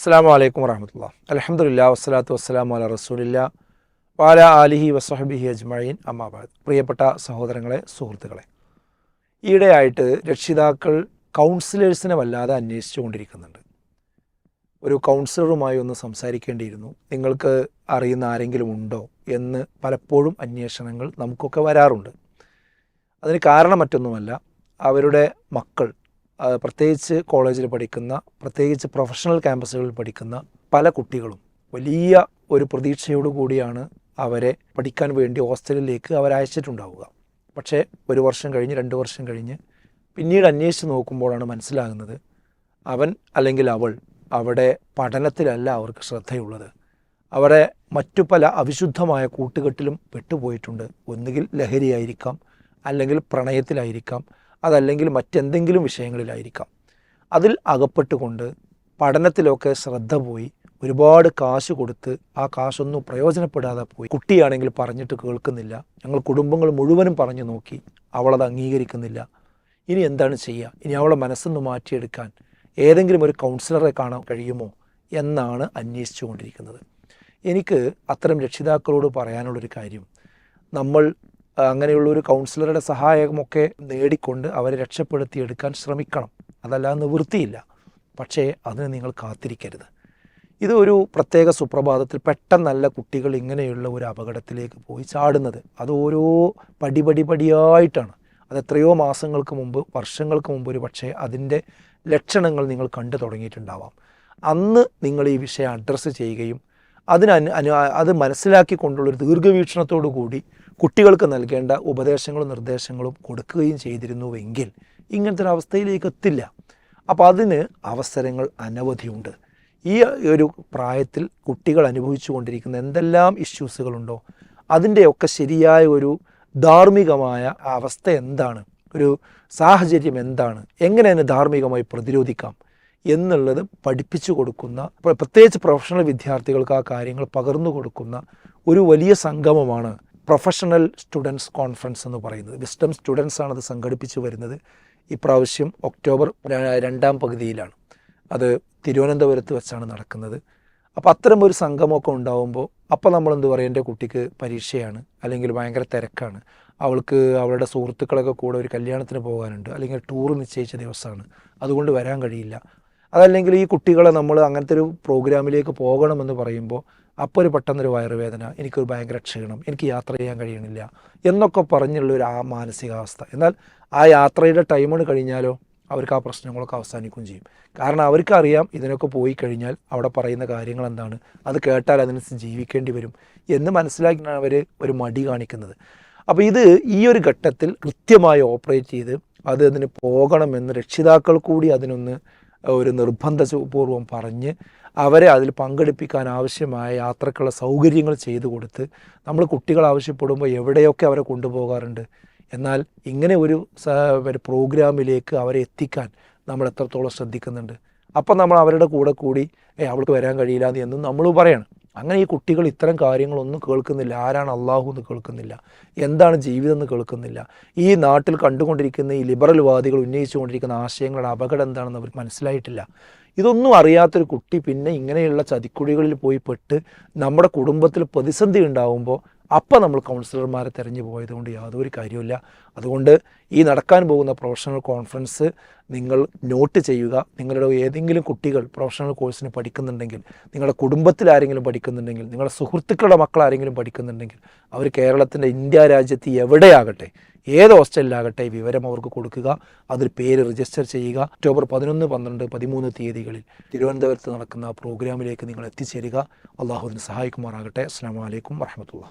അസ്സാം വലൈക്കും വറഹമത്തുള്ള. അലഹമുല്ല വസ്സലാത്തു വസ്സലാം അല റസൂലില്ല. വാല ആലിഹി വസ്ഹബിഹി അജ്മഴീൻ അമ്മാബാദ് പ്രിയപ്പെട്ട സഹോദരങ്ങളെ സുഹൃത്തുക്കളെ ഈയിടെയായിട്ട് രക്ഷിതാക്കൾ കൗൺസിലേഴ്സിനെ വല്ലാതെ അന്വേഷിച്ചു കൊണ്ടിരിക്കുന്നുണ്ട് ഒരു കൗൺസിലറുമായി ഒന്ന് സംസാരിക്കേണ്ടിയിരുന്നു. നിങ്ങൾക്ക് അറിയുന്ന ആരെങ്കിലും ഉണ്ടോ എന്ന് പലപ്പോഴും അന്വേഷണങ്ങൾ നമുക്കൊക്കെ വരാറുണ്ട്. അതിന് കാരണം മറ്റൊന്നുമല്ല അവരുടെ മക്കൾ പ്രത്യേകിച്ച് കോളേജിൽ പഠിക്കുന്ന പ്രത്യേകിച്ച് പ്രൊഫഷണൽ ക്യാമ്പസുകളിൽ പഠിക്കുന്ന പല കുട്ടികളും വലിയ ഒരു പ്രതീക്ഷയോടു കൂടിയാണ് അവരെ പഠിക്കാൻ വേണ്ടി ഹോസ്റ്റലിലേക്ക് അവരയച്ചിട്ടുണ്ടാവുക പക്ഷേ ഒരു വർഷം കഴിഞ്ഞ് രണ്ട് വർഷം കഴിഞ്ഞ് പിന്നീട് അന്വേഷിച്ച് നോക്കുമ്പോഴാണ് മനസ്സിലാകുന്നത് അവൻ അല്ലെങ്കിൽ അവൾ അവിടെ പഠനത്തിലല്ല അവർക്ക് ശ്രദ്ധയുള്ളത്. അവരെ മറ്റു പല അവിശുദ്ധമായ കൂട്ടുകെട്ടിലും പെട്ടുപോയിട്ടുണ്ട്. ഒന്നുകിൽ ലഹരിയായിരിക്കാം അല്ലെങ്കിൽ പ്രണയത്തിലായിരിക്കാം അതല്ലെങ്കിൽ മറ്റെന്തെങ്കിലും വിഷയങ്ങളിലായിരിക്കാം. അതിൽ അകപ്പെട്ടുകൊണ്ട് പഠനത്തിലൊക്കെ ശ്രദ്ധ പോയി ഒരുപാട് കാശ് കൊടുത്ത് ആ കാശൊന്നും പ്രയോജനപ്പെടാതെ പോയി. കുട്ടിയാണെങ്കിൽ പറഞ്ഞിട്ട് കേൾക്കുന്നില്ല. ഞങ്ങൾ കുടുംബങ്ങൾ മുഴുവനും പറഞ്ഞു നോക്കി അവളത് അംഗീകരിക്കുന്നില്ല. ഇനി എന്താണ് ചെയ്യുക ഇനി അവളെ മനസ്സൊന്ന് മാറ്റിയെടുക്കാൻ ഏതെങ്കിലും ഒരു കൗൺസിലറെ കാണാൻ കഴിയുമോ എന്നാണ് അന്വേഷിച്ചു കൊണ്ടിരിക്കുന്നത് എനിക്ക് അത്തരം രക്ഷിതാക്കളോട് പറയാനുള്ളൊരു കാര്യം. നമ്മൾ അങ്ങനെയുള്ള ഒരു കൗൺസിലറുടെ സഹായമൊക്കെ നേടിക്കൊണ്ട് അവരെ രക്ഷപ്പെടുത്തിയെടുക്കാൻ ശ്രമിക്കണം. അതല്ലാതെ നിവൃത്തിയില്ല. പക്ഷേ അതിന് നിങ്ങൾ കാത്തിരിക്കരുത്. ഇത് ഒരു പ്രത്യേക സുപ്രഭാതത്തിൽ പെട്ടെന്നല്ല കുട്ടികൾ ഇങ്ങനെയുള്ള ഒരു അപകടത്തിലേക്ക് പോയി ചാടുന്നത്. അത് ഓരോ പടി പടി പടിയായിട്ടാണ്. അത് എത്രയോ മാസങ്ങൾക്ക് മുമ്പ് വർഷങ്ങൾക്ക് മുമ്പ് ഒരു പക്ഷേ അതിന്റെ ലക്ഷണങ്ങൾ നിങ്ങൾ കണ്ടു തുടങ്ങിയിട്ടുണ്ടാവാം. അന്ന് നിങ്ങൾ ഈ വിഷയം അഡ്രസ്സ് ചെയ്യുകയും അതിന് അനു അത് ഒരു ദീർഘവീക്ഷണത്തോടു കൂടി കുട്ടികൾക്ക് നൽകേണ്ട ഉപദേശങ്ങളും നിർദ്ദേശങ്ങളും കൊടുക്കുകയും ചെയ്തിരുന്നുവെങ്കിൽ ഇങ്ങനത്തെ ഒരു അവസ്ഥയിലേക്ക് എത്തില്ല. അപ്പോൾ അതിന് അവസരങ്ങൾ അനവധിയുണ്ട്. ഈ ഒരു പ്രായത്തിൽ കുട്ടികൾ അനുഭവിച്ചു കൊണ്ടിരിക്കുന്ന എന്തെല്ലാം ഇഷ്യൂസുകളുണ്ടോ അതിന്റെയൊക്കെ ശരിയായ ഒരു ധാർമ്മികമായ അവസ്ഥ എന്താണ് ഒരു സാഹചര്യം എന്താണ് എങ്ങനെ അതിനെ ധാർമ്മികമായി പ്രതിരോധിക്കാം എന്നുള്ളത് പഠിപ്പിച്ചു കൊടുക്കുന്ന പ്ര- പ്രത്യേകിച്ച് പ്രൊഫഷണൽ വിദ്യാർത്ഥികൾക്ക് ആ കാര്യങ്ങൾ പകർന്നു കൊടുക്കുന്ന ഒരു വലിയ സംഗമമാണ് പ്രൊഫഷണൽ സ്റ്റുഡൻസ് കോൺഫറൻസ് എന്ന് പറയുന്നത്. വിസ്റ്റം സ്റ്റുഡൻസ് അത് സംഘടിപ്പിച്ചു വരുന്നത്. ഇപ്രാവശ്യം ഒക്ടോബർ രണ്ടാം പകുതിയിലാണ്. അത് തിരുവനന്തപുരത്ത് വെച്ചാണ് നടക്കുന്നത്. അപ്പോൾ അത്തരം ഒരു സംഗമമൊക്കെ ഉണ്ടാവുമ്പോൾ അപ്പോൾ നമ്മൾ എന്ത് പറയും? എന്റെ കുട്ടിക്ക് പരീക്ഷയാണ് അല്ലെങ്കിൽ ഭയങ്കര തിരക്കാണ്. അവൾക്ക് അവളുടെ സുഹൃത്തുക്കളൊക്കെ കൂടെ ഒരു കല്യാണത്തിന് പോകാനുണ്ട് അല്ലെങ്കിൽ ടൂർ നിശ്ചയിച്ച ദിവസമാണ്. അതുകൊണ്ട് വരാൻ കഴിയില്ല. അതല്ലെങ്കിൽ ഈ കുട്ടികളെ നമ്മൾ അങ്ങനത്തെ ഒരു പ്രോഗ്രാമിലേക്ക് പോകണമെന്ന് പറയുമ്പോൾ അപ്പോൾ ഒരു പെട്ടെന്നൊരു വയറുവേദന എനിക്കൊരു ഭയങ്കര ക്ഷീണം എനിക്ക് യാത്ര ചെയ്യാൻ കഴിയണില്ല എന്നൊക്കെ പറഞ്ഞുള്ള ഒരു ആ മാനസികാവസ്ഥ. എന്നാൽ ആ യാത്രയുടെ ടൈമാണ് കഴിഞ്ഞാലോ അവർക്ക് ആ പ്രശ്നങ്ങളൊക്കെ അവസാനിക്കുകയും ചെയ്യും. കാരണം അവർക്കറിയാം ഇതിനൊക്കെ പോയി കഴിഞ്ഞാൽ അവിടെ പറയുന്ന കാര്യങ്ങൾ എന്താണ് അത് കേട്ടാൽ അതിനനുസരിച്ച് ജീവിക്കേണ്ടി വരും എന്ന് മനസ്സിലാക്കിയാണ് അവർ ഒരു മടി കാണിക്കുന്നത്. അപ്പോൾ ഇത് ഈ ഒരു ഘട്ടത്തിൽ കൃത്യമായി ഓപ്പറേറ്റ് ചെയ്ത് അത് അതിന് പോകണമെന്ന് രക്ഷിതാക്കൾ കൂടി അതിനൊന്ന് ഒരു നിർബന്ധപൂർവം പറഞ്ഞ് അവരെ അതിൽ പങ്കെടുപ്പിക്കാൻ ആവശ്യമായ യാത്രക്കുള്ള സൗകര്യങ്ങൾ ചെയ്തു കൊടുത്ത് നമ്മൾ കുട്ടികൾ ആവശ്യപ്പെടുമ്പോൾ എവിടെയൊക്കെ അവരെ കൊണ്ടുപോകാറുണ്ട്. എന്നാൽ ഇങ്ങനെ ഒരു പ്രോഗ്രാമിലേക്ക് അവരെ എത്തിക്കാൻ നമ്മൾ എത്രത്തോളം ശ്രദ്ധിക്കുന്നുണ്ട്. അപ്പം നമ്മൾ അവരുടെ കൂടെ കൂടി അവൾക്ക് വരാൻ കഴിയില്ല എന്നും നമ്മൾ പറയണം. അങ്ങനെ ഈ കുട്ടികൾ ഇത്തരം കാര്യങ്ങളൊന്നും കേൾക്കുന്നില്ല. ആരാണ് അള്ളാഹു എന്ന് കേൾക്കുന്നില്ല. എന്താണ് ജീവിതം എന്ന് കേൾക്കുന്നില്ല. ഈ നാട്ടിൽ കണ്ടുകൊണ്ടിരിക്കുന്ന ഈ ലിബറൽ വാദികൾ ഉന്നയിച്ചുകൊണ്ടിരിക്കുന്ന ആശയങ്ങളുടെ അപകടം എന്താണെന്ന് അവർക്ക് മനസ്സിലായിട്ടില്ല. ഇതൊന്നും അറിയാത്തൊരു കുട്ടി പിന്നെ ഇങ്ങനെയുള്ള ചതിക്കുഴികളിൽ പോയി പെട്ട് നമ്മുടെ കുടുംബത്തിൽ പ്രതിസന്ധി ഉണ്ടാവുമ്പോൾ അപ്പം നമ്മൾ കൗൺസിലർമാരെ തിരഞ്ഞു പോയതുകൊണ്ട് യാതൊരു കാര്യമില്ല അതുകൊണ്ട് ഈ നടക്കാൻ പോകുന്ന പ്രൊഫഷണൽ കോൺഫറൻസ് നിങ്ങൾ നോട്ട് ചെയ്യുക. നിങ്ങളുടെ ഏതെങ്കിലും കുട്ടികൾ പ്രൊഫഷണൽ കോഴ്സിന് പഠിക്കുന്നുണ്ടെങ്കിൽ നിങ്ങളുടെ കുടുംബത്തിൽ ആരെങ്കിലും പഠിക്കുന്നുണ്ടെങ്കിൽ നിങ്ങളുടെ സുഹൃത്തുക്കളുടെ മക്കൾ ആരെങ്കിലും പഠിക്കുന്നുണ്ടെങ്കിൽ അവർ കേരളത്തിന്റെ ഇന്ത്യ രാജ്യത്ത് എവിടെയാകട്ടെ ഏത് ഹോസ്റ്റലിലാകട്ടെ വിവരം അവർക്ക് കൊടുക്കുക. അതിൽ പേര് രജിസ്റ്റർ ചെയ്യുക. ഒക്ടോബർ പതിനൊന്ന് പന്ത്രണ്ട് പതിമൂന്ന് തീയതികളിൽ തിരുവനന്തപുരത്ത് നടക്കുന്ന പ്രോഗ്രാമിലേക്ക് നിങ്ങൾ എത്തിച്ചേരുക. അള്ളാഹുവിന് സഹായിക്കുമാറാകട്ടെ. അസ്സാം വലൈക്കും വർഹമത്തുള്ള